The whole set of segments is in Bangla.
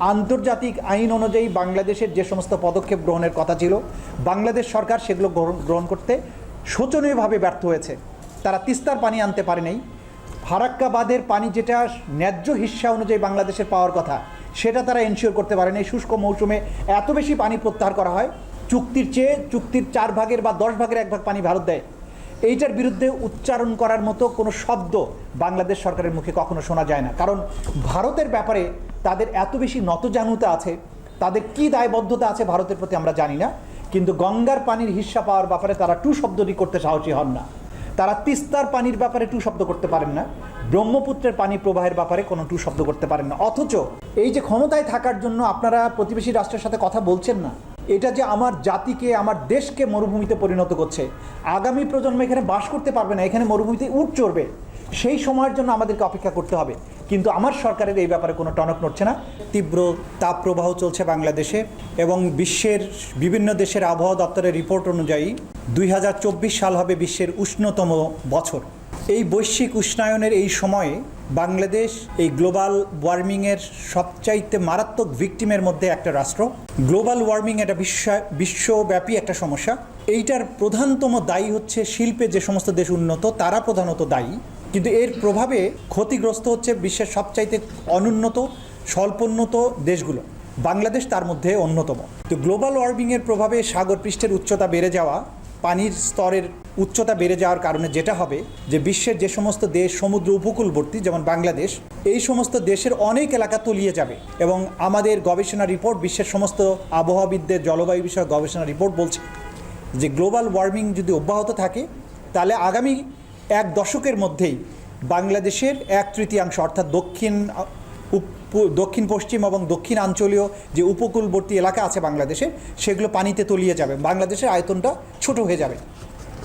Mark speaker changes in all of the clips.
Speaker 1: আন্তর্জাতিক আইন অনুযায়ী বাংলাদেশের যে সমস্ত পদক্ষেপ গ্রহণের কথা ছিল, বাংলাদেশ সরকার সেগুলো গ্রহণ করতে শোচনীয়ভাবে ব্যর্থ হয়েছে। তারা তিস্তার পানি আনতে পারে নাই। ফারাক্কা বাঁধের পানি যেটা ন্যায্য হিস্সা অনুযায়ী বাংলাদেশের পাওয়ার কথা, সেটা তারা এনশিওর করতে পারেনি শুষ্ক মৌসুমে এত বেশি পানি প্রত্যাহার করা হয়, চুক্তির চেয়ে, চুক্তির চার ভাগের বা দশ ভাগের এক ভাগ পানি ভারত দেয়। এইটার বিরুদ্ধে উচ্চারণ করার মতো কোনো শব্দ বাংলাদেশ সরকারের মুখে কখনো শোনা যায় না। কারণ ভারতের ব্যাপারে তাদের এত বেশি নতজানুতা আছে, তাদের কি দায়বদ্ধতা আছে ভারতের প্রতি আমরা জানি না। কিন্তু গঙ্গার পানির হিস্সা পাওয়ার ব্যাপারে তারা টু শব্দটি করতে সাহসী হন না। তারা তিস্তার পানির ব্যাপারে টু শব্দ করতে পারেন না। ব্রহ্মপুত্রের পানি প্রবাহের ব্যাপারে কোনো টু শব্দ করতে পারেন না। অথচ এই যে ক্ষমতায় থাকার জন্য আপনারা প্রতিবেশী রাষ্ট্রের সাথে কথা বলছেন না এটা যে আমার জাতিকে, আমার দেশকে মরুভূমিতে পরিণত করছে। আগামী প্রজন্ম এখানে বাস করতে পারবে না, এখানে মরুভূমিতে উঠ চড়বে। সেই সময়ের জন্য আমাদেরকে অপেক্ষা করতে হবে। কিন্তু আমার সরকারের এই ব্যাপারে কোনো টনক নড়ছে না। তীব্র তাপ প্রবাহ চলছে বাংলাদেশে এবং বিশ্বের বিভিন্ন দেশের আবহাওয়া দপ্তরের রিপোর্ট অনুযায়ী দুই হাজার চব্বিশ সাল হবে বিশ্বের উষ্ণতম বছর। এই বৈশ্বিক উষ্ণায়নের এই সময়ে বাংলাদেশ এই গ্লোবাল ওয়ার্মিংয়ের সবচাইতে মারাত্মক ভিকটিমের মধ্যে একটা রাষ্ট্র। গ্লোবাল ওয়ার্মিং এটা বিশ্ব, বিশ্বব্যাপী একটা সমস্যা। এইটার প্রধানতম দায়ী হচ্ছে শিল্পে যে সমস্ত দেশ উন্নত, তারা প্রধানত দায়ী। কিন্তু এর প্রভাবে ক্ষতিগ্রস্ত হচ্ছে বিশ্বের সবচাইতে অনুন্নত, স্বল্পোন্নত দেশগুলো। বাংলাদেশ তার মধ্যে অন্যতম। তো গ্লোবাল ওয়ার্মিংয়ের প্রভাবে সাগর পৃষ্ঠের উচ্চতা বেড়ে যাওয়া পানির স্তরের উচ্চতা বেড়ে যাওয়ার কারণে যেটা হবে যে বিশ্বের যে সমস্ত দেশ সমুদ্র উপকূলবর্তী, যেমন বাংলাদেশ, এই সমস্ত দেশের অনেক এলাকা তলিয়ে যাবে এবং আমাদের গবেষণা রিপোর্ট, বিশ্বের সমস্ত আবহাওয়াবিদদের জলবায়ু বিষয়ক গবেষণা রিপোর্ট বলছে যে গ্লোবাল ওয়ার্মিং যদি অব্যাহত থাকে, তাহলে আগামী এক দশকের মধ্যেই বাংলাদেশের এক তৃতীয়াংশ, অর্থাৎ দক্ষিণ দক্ষিণ পশ্চিম এবং দক্ষিণাঞ্চলীয় যে উপকূলবর্তী এলাকা আছে বাংলাদেশের সেগুলো পানিতে তলিয়ে যাবে। বাংলাদেশের আয়তনটা ছোট হয়ে যাবে।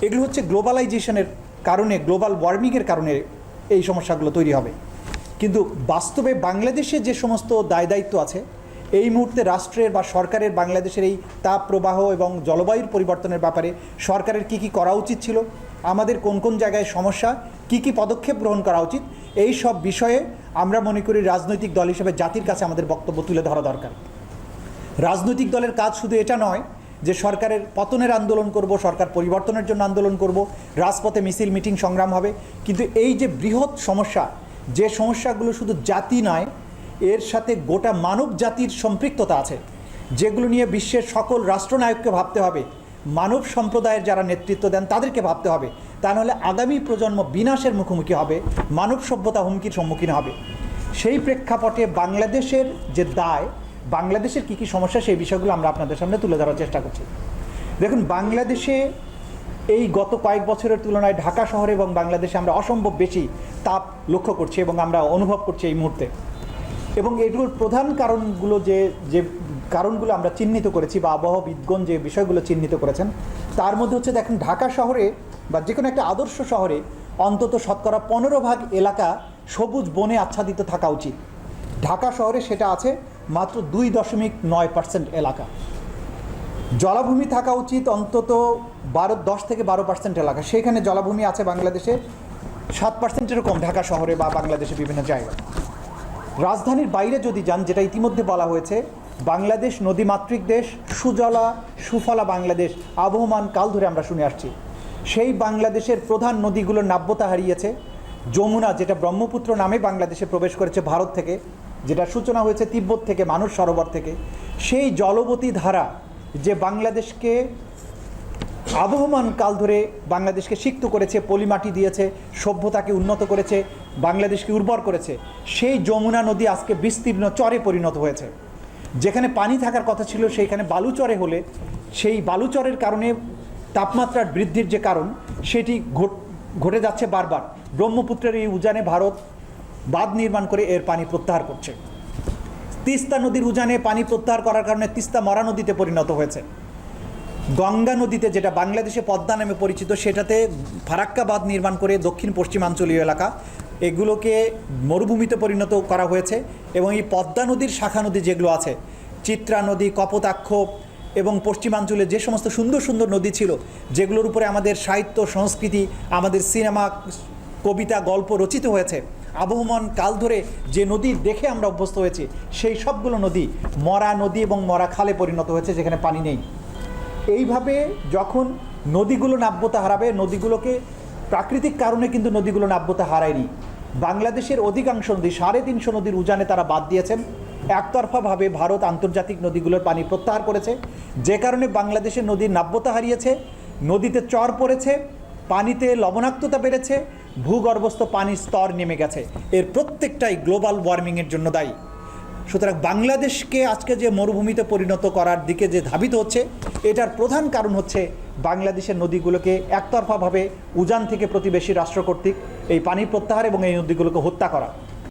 Speaker 1: এগুলো হচ্ছে গ্লোবালাইজেশনের কারণে, গ্লোবাল ওয়ার্মিংয়ের কারণে এই সমস্যাগুলো তৈরি হবে। কিন্তু বাস্তবে বাংলাদেশে যে সমস্ত দায় দায়িত্ব আছে, এই মুহূর্তে রাষ্ট্রের বা সরকারের বাংলাদেশের এই তাপ প্রবাহ এবং জলবায়ুর পরিবর্তনের ব্যাপারে সরকারের কি কি করা উচিত ছিল, আমাদের কোন কোন জায়গায় সমস্যা, কি কি পদক্ষেপ গ্রহণ করা উচিত এই সব বিষয়ে আমরা মনে করি রাজনৈতিক দল হিসেবে জাতির কাছে আমাদের বক্তব্য তুলে ধরা দরকার। রাজনৈতিক দলের কাজ শুধু এটা নয় যে সরকারের পতনের আন্দোলন করব, সরকার পরিবর্তনের জন্য আন্দোলন করব, রাজপথে মিছিল, মিটিং, সংগ্রাম হবে। কিন্তু এই যে বৃহৎ সমস্যা, যে সমস্যাগুলো শুধু জাতি নয়, এর সাথে গোটা মানব জাতির সম্পৃক্ততা আছে। যেগুলো নিয়ে বিশ্বের সকল রাষ্ট্রনায়ককে ভাবতে হবে। মানব সম্প্রদায়ের যারা নেতৃত্ব দেন, তাদেরকে ভাবতে হবে। তা নাহলে আগামী প্রজন্ম বিনাশের মুখোমুখি হবে, মানব সভ্যতা হুমকির সম্মুখীন হবে। সেই প্রেক্ষাপটে বাংলাদেশের যে দায়, বাংলাদেশের কী কী সমস্যা, সেই বিষয়গুলো আমরা আপনাদের সামনে তুলে ধরার চেষ্টা করছি। দেখুন, বাংলাদেশে এই গত কয়েক বছরের তুলনায় ঢাকা শহরে এবং বাংলাদেশে আমরা অসম্ভব বেশি তাপ লক্ষ্য করছি এবং আমরা অনুভব করছি এই মুহূর্তে। এবং এগুলোর প্রধান কারণগুলো যে যে কারণগুলো আমরা চিহ্নিত করেছি বা আবহাওয়াবিদগণ যে বিষয়গুলো চিহ্নিত করেছেন, তার মধ্যে হচ্ছে দেখেন, ঢাকা শহরে বা যে কোনো একটা আদর্শ শহরে অন্তত শতকরা পনেরো ভাগ এলাকা সবুজ বনে আচ্ছাদিত থাকা উচিত। ঢাকা শহরে সেটা আছে মাত্র দুই দশমিক নয় পার্সেন্ট এলাকা। জলাভূমি থাকা উচিত অন্তত বারো, দশ থেকে বারো পার্সেন্ট এলাকা। সেখানে জলাভূমি আছে বাংলাদেশে সাত পার্সেন্টেরও কম ঢাকা শহরে বা বাংলাদেশে বিভিন্ন জায়গায়। রাজধানীর বাইরে যদি যান, যেটা ইতিমধ্যে বলা হয়েছে, বাংলাদেশ নদীমাতৃক দেশ, সুজলা, সুফলা বাংলাদেশ, আবহমান কাল ধরে আমরা শুনে আসছি। সেই বাংলাদেশের প্রধান নদীগুলোর নাব্যতা হারিয়েছে। যমুনা, যেটা ব্রহ্মপুত্র নামে বাংলাদেশে প্রবেশ করেছে ভারত থেকে যেটা সূচনা হয়েছে তিব্বত থেকে মানুষ সরোবর থেকে। সেই জলবতী ধারা যে বাংলাদেশকে আবহমান কাল ধরে বাংলাদেশকে সিক্ত করেছে, পলিমাটি দিয়েছে, সভ্যতাকে উন্নত করেছে, বাংলাদেশকে উর্বর করেছে, সেই যমুনা নদী আজকে বিস্তীর্ণ চরে পরিণত হয়েছে। যেখানে পানি থাকার কথা ছিল, সেইখানে বালুচরে হলে সেই বালুচরের কারণে তাপমাত্রার বৃদ্ধির যে কারণ, সেটি ঘট- যাচ্ছে বারবার। ব্রহ্মপুত্রের এই উজানে ভারত বাঁধ নির্মাণ করে এর পানি প্রত্যাহার করছে। তিস্তা নদীর উজানে পানি প্রত্যাহার করার কারণে তিস্তা মরা নদীতে পরিণত হয়েছে। গঙ্গা নদীতে যেটা বাংলাদেশে পদ্মা নামে পরিচিত, সেটাতে ফারাক্কা বাঁধ নির্মাণ করে দক্ষিণ পশ্চিমাঞ্চলীয় এলাকা, এগুলোকে মরুভূমিতে পরিণত করা হয়েছে এবং এই পদ্মা নদীর শাখা নদী যেগুলো আছে, চিত্রা নদী, কপোতাক্ষ এবং পশ্চিমাঞ্চলে যে সমস্ত সুন্দর সুন্দর নদী ছিল, যেগুলোর উপরে আমাদের সাহিত্য, সংস্কৃতি, আমাদের সিনেমা, কবিতা, গল্প রচিত হয়েছে, আবহমান কাল ধরে যে নদী দেখে আমরা অভ্যস্ত হয়েছি, সেই সবগুলো নদী মরা নদী এবং মরা খালে পরিণত হয়েছে, যেখানে পানি নেই। এইভাবে যখন নদীগুলো নাব্যতা হারাবে, নদীগুলোকে প্রাকৃতিক কারণে কিন্তু নদীগুলো নাব্যতা হারায়নি। বাংলাদেশের অধিকাংশ নদী সাড়ে তিনশো নদীর উজানে তারা বাদ দিয়েছেন। একতরফাভাবে ভারত আন্তর্জাতিক নদীগুলোর পানি প্রত্যাহার করেছে। যে কারণে বাংলাদেশের নদীর নাব্যতা হারিয়েছে, নদীতে চর পড়েছে, পানিতে লবণাক্ততা বেড়েছে, ভূগর্ভস্থ পানির স্তর নেমে গেছে। এর প্রত্যেকটাই গ্লোবাল ওয়ার্মিংয়ের জন্য দায়ী। সুতরাং বাংলাদেশকে আজকে যে মরুভূমিতে পরিণত করার দিকে যে ধাবিত হচ্ছে, এটার প্রধান কারণ হচ্ছে বাংলাদেশের নদীগুলোকে একতরফাভাবে উজান থেকে প্রতিবেশী রাষ্ট্র কর্তৃক এই পানি প্রত্যাহার এবং এই নদীগুলোকে হত্যা করা।